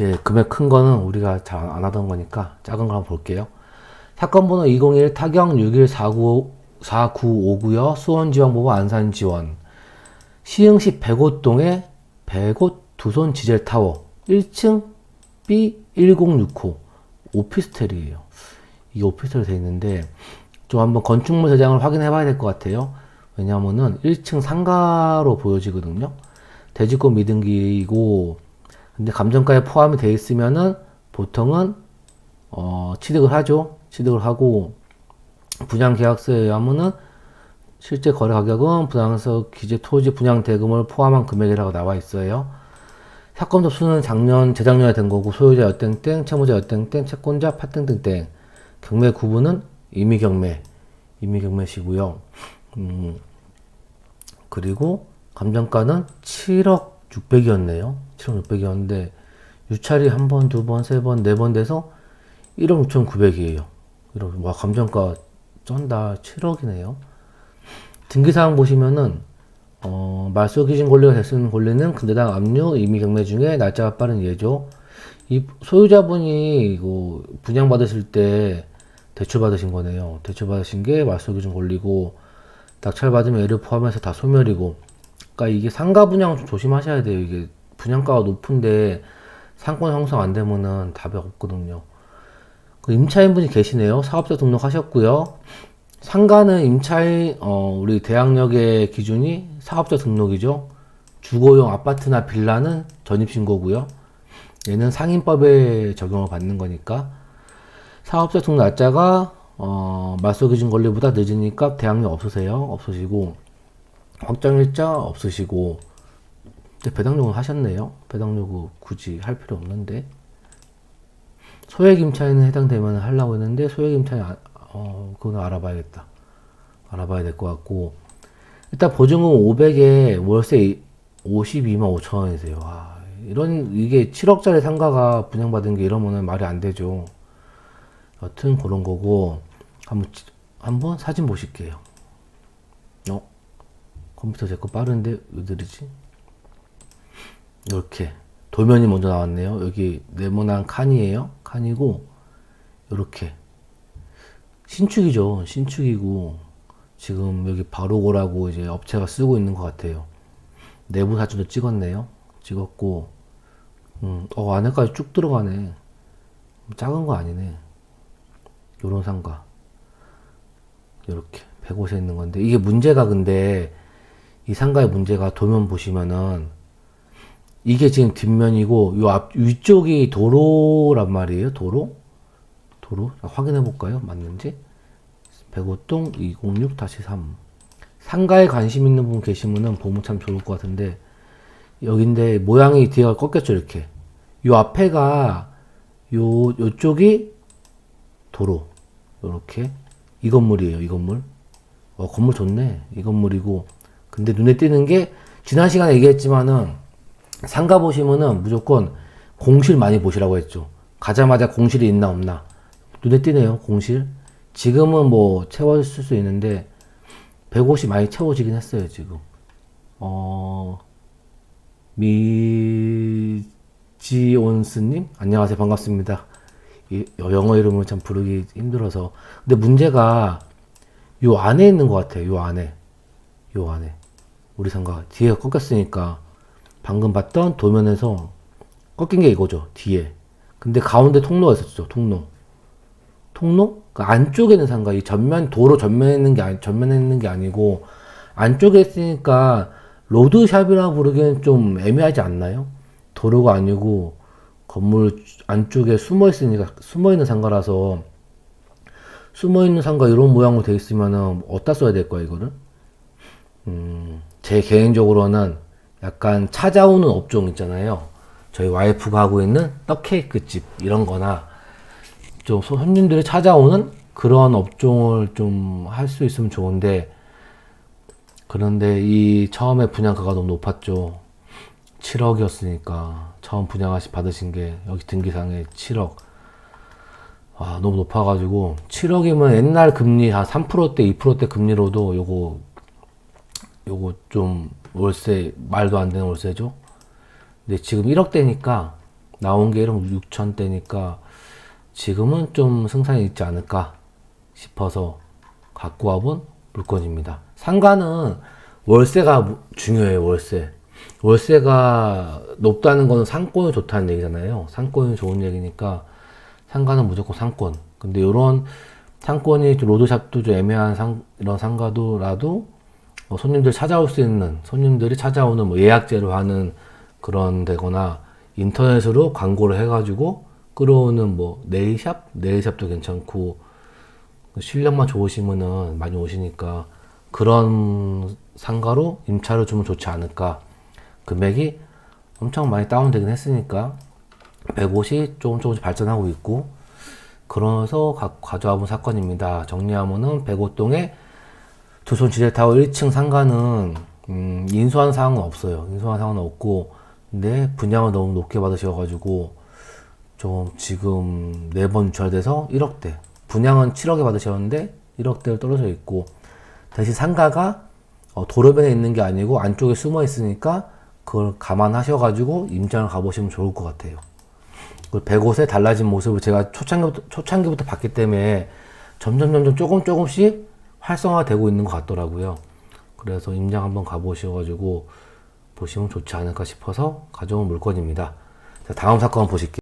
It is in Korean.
이제 금액 큰 거는 우리가 잘 안 하던 거니까 작은 거 한번 볼게요. 사건 번호 201 타경 6149 4959요. 수원지원보고 안산지원. 시흥시 백오동에 백오 두손 지젤타워 1층 B1065 오피스텔이에요. 이게 오피스텔로 있는데 좀 한번 건축물 대장을 확인해 봐야 될 것 같아요. 왜냐면은 1층 상가로 보여지거든요. 대지권 미등기이고 근데 감정가에 포함이 되어 있으면은 보통은 어, 취득을 하죠. 취득을 하고 분양 계약서에 의하면은 실제 거래 가격은 분양서 기재 토지 분양 대금을 포함한 금액이라고 나와 있어요. 사건 접수는 작년 재작년에 된 거고 소유자 여땡땡 채무자 여땡땡 채권자 파땡땡땡 경매 구분은 임의 경매 임의 경매시고요. 음, 그리고 감정가는 7억 600이었네요. 7억 600이었는데 유찰이 한 번, 두 번, 세 번, 네 번 돼서 1억 6,900이에요. 이런 와 감정가 쩐다 7억이네요. 등기사항 보시면은 어, 말소 기준 권리가 됐는 권리는 근대당 압류 임의 경매 중에 날짜가 빠른 예죠. 이 소유자분이 이거 분양 받으실 때 대출 받으신 거네요. 대출 받으신 게 말소 기준 권리고 낙찰 받으면 예를 포함해서 다 소멸이고. 그러니까 이게 상가 분양 좀 조심하셔야 돼요. 이게 분양가가 높은데 상권 형성 안 되면은 답이 없거든요. 그 임차인분이 계시네요. 사업자 등록하셨고요. 상가는 임차인 어, 우리 대학역의 기준이 사업자 등록이죠. 주거용 아파트나 빌라는 전입신고고요. 얘는 상인법에 적용을 받는 거니까 사업자 등록 날짜가 어, 말소 기준 권리보다 늦으니까 대학역 없으세요. 없으시고 확정일자 없으시고 근데 배당요금 하셨네요. 배당요금 굳이 할 필요 없는데 소액 임차인은 해당되면 하려고 했는데 소액 임차인 아, 어 그거는 알아봐야겠다. 알아봐야 될 것 같고 일단 보증금 500에 월세 52만 5천 원이세요. 와, 이런 이게 7억짜리 상가가 분양받은 게 이러면은 말이 안 되죠. 여튼 그런 거고 한번 지- 한번 사진 보실게요. 어 컴퓨터 제 거 빠른데 왜 느리지? 이렇게 도면이 먼저 나왔네요. 여기 네모난 칸이에요. 칸이고 이렇게 신축이죠. 신축이고 지금 여기 바로고라고 이제 업체가 쓰고 있는 것 같아요. 내부 사진도 찍었네요. 찍었고 음, 어 안에까지 쭉 들어가네. 작은 거 아니네. 요런 상가 이렇게 105세 있는 건데 이게 문제가 근데 이 상가의 문제가 도면 보시면은 이게 지금 뒷면이고 요 앞 위쪽이 도로란 말이에요. 도로? 도로? 자, 확인해 볼까요? 맞는지? 105동 206-3 상가에 관심 있는 분 계시면은 보면 참 좋을 것 같은데 여긴데 모양이 뒤가 꺾였죠 이렇게 요 앞에가 요 요쪽이 도로 요렇게 이 건물이에요 이 건물 어 건물 좋네 이 건물이고 근데 눈에 띄는 게 지난 시간에 얘기했지만은 상가 보시면은 무조건 공실 많이 보시라고 했죠. 가자마자 공실이 있나 없나. 눈에 띄네요, 공실. 지금은 뭐 채워질 수 있는데, 150 많이 채워지긴 했어요, 지금. 어, 미지온스님? 안녕하세요, 반갑습니다. 이 영어 이름을 참 부르기 힘들어서. 근데 문제가 요 안에 있는 것 같아요, 요 안에. 요 안에. 우리 상가. 뒤에 꺾였으니까. 방금 봤던 도면에서 꺾인 게 이거죠. 뒤에. 근데 가운데 통로가 있었죠. 통로. 통로? 그 안쪽에 있는 상가. 이 전면 도로 전면에 있는 게 아니, 전면에 있는 게 아니고 안쪽에 있으니까 로드샵이라 부르기엔 좀 애매하지 않나요? 도로가 아니고 건물 안쪽에 숨어 있으니까 숨어 있는 상가라서 숨어 있는 상가 이런 모양으로 돼 있으면은 어디다 써야 될 거야 이거를? 음, 제 개인적으로는 약간 찾아오는 업종 있잖아요. 저희 와이프가 하고 있는 떡케이크 집 이런 거나 좀 소- 손님들이 찾아오는 그런 업종을 좀 할 수 있으면 좋은데 그런데 이 처음에 분양가가 너무 높았죠. 7억이었으니까 처음 분양하시 받으신 게 여기 등기상에 7억. 아, 너무 높아가지고 7억이면 옛날 금리 한 3%대 2%대 금리로도 요거 요거 좀 월세 말도 안 되는 월세죠. 근데 지금 1억대니까 나온 게 1억 6천대니까 지금은 좀 승산이 있지 않을까 싶어서 갖고 와본 물건입니다. 상가는 월세가 무- 중요해요, 월세. 월세가 높다는 거는 상권이 좋다는 얘기잖아요. 상권이 좋은 얘기니까 상가는 무조건 상권. 근데 이런 상권이 좀 로드샵도 좀 애매한 상, 이런 상가도라도 뭐 손님들 찾아올 수 있는 손님들이 찾아오는 뭐 예약제로 하는 그런 데거나 인터넷으로 광고를 해가지고 끌어오는 뭐 네일샵 네일샵도 괜찮고 실력만 좋으시면은 많이 오시니까 그런 상가로 임차를 주면 좋지 않을까 금액이 엄청 많이 다운되긴 했으니까 150이 조금 조금씩 발전하고 있고 그러면서 가, 가져와 본 사건입니다. 정리하면은 백오동에 조선 지대 타워 1층 상가는 음, 인수한 사항은 없어요. 인수한 사항은 없고 근데 분양을 너무 높게 받으셔가지고 좀 지금 네번 유찰돼서 1억대 분양은 7억에 받으셨는데 1억대로 떨어져 있고 대신 상가가 어, 도로변에 있는 게 아니고 안쪽에 숨어 있으니까 그걸 감안하셔가지고 임장을 가보시면 좋을 것 같아요. 그 100옷의 달라진 모습을 제가 초창기부터, 초창기부터 봤기 때문에 점점 점점 조금 조금씩 활성화되고 있는 것 같더라고요. 그래서 임장 한번 가보셔가지고 보시면 좋지 않을까 싶어서 가져온 물건입니다. 자, 다음 사건 보실게요.